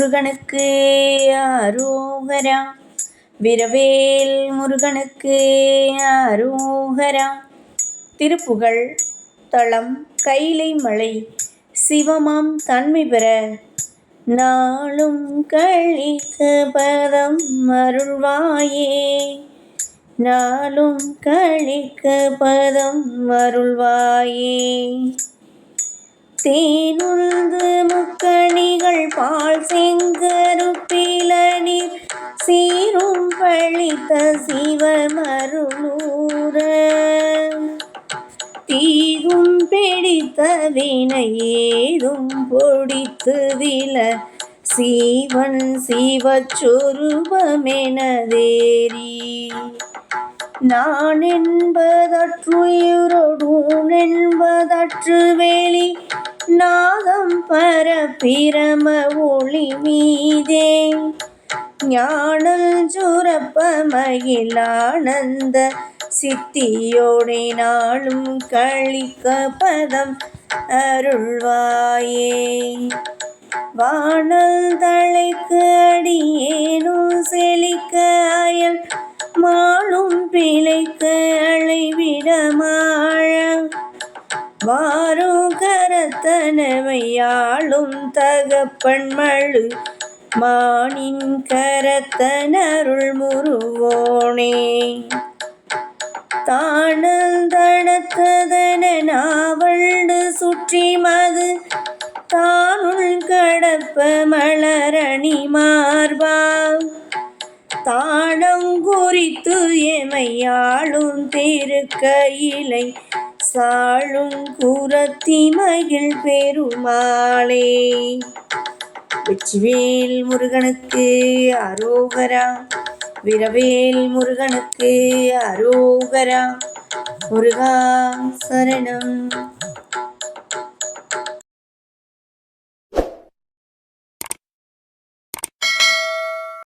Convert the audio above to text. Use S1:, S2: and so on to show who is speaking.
S1: முருகனுக்கு அரோகரா. விரவேல் முருகனுக்கு அரோகரா. திருப்புகழ் தளம் கைலை மலை சிவமாம் தன்மை பெற. நாளும் கழிக்க பதம் அருள்வாயே. நாளும் கழிக்க பதம் அருள்வாயே. தேனுந்து முக்கணி பால் செங்கருப்பிலனில் சீரும் பழித்த சிவமருளூர தீரும் பிடித்த வினை ஏதும் பொடித்து வில சீவன் சீவச்சொருபமெனதேரி நான் என்பதற்றுயிரொடும் என்பதற்று வேலி நாதம் பரபிரம ஒளி மீதே. ஞானல் சுரப்ப மகிழானந்த சித்தியோடை நாளும் கழிக்க பதம் அருள்வாயே. வானல் தலைக்கு அடியேனும் செழிக்க அயல் மாளும் பிழைக்க வாரும் கரத்தனவையாளும் தகப்பன் மழு மானின் கரத்தனருள் முருவோனே. தானல் தடத்ததன நாவண்டு சுற்றி மது தானுள் கடப்ப மலரணி மார்பா. தானம் குறித்து எமையாளும் திருக்கையிலை அரசாளும் குரத்தி மகிழ் பெருமாளே. வெற்றிவேல் முருகனுக்கு அரோகரா விரவேல் முருகனுக்கு அரோகரா. முருகா சரணம்.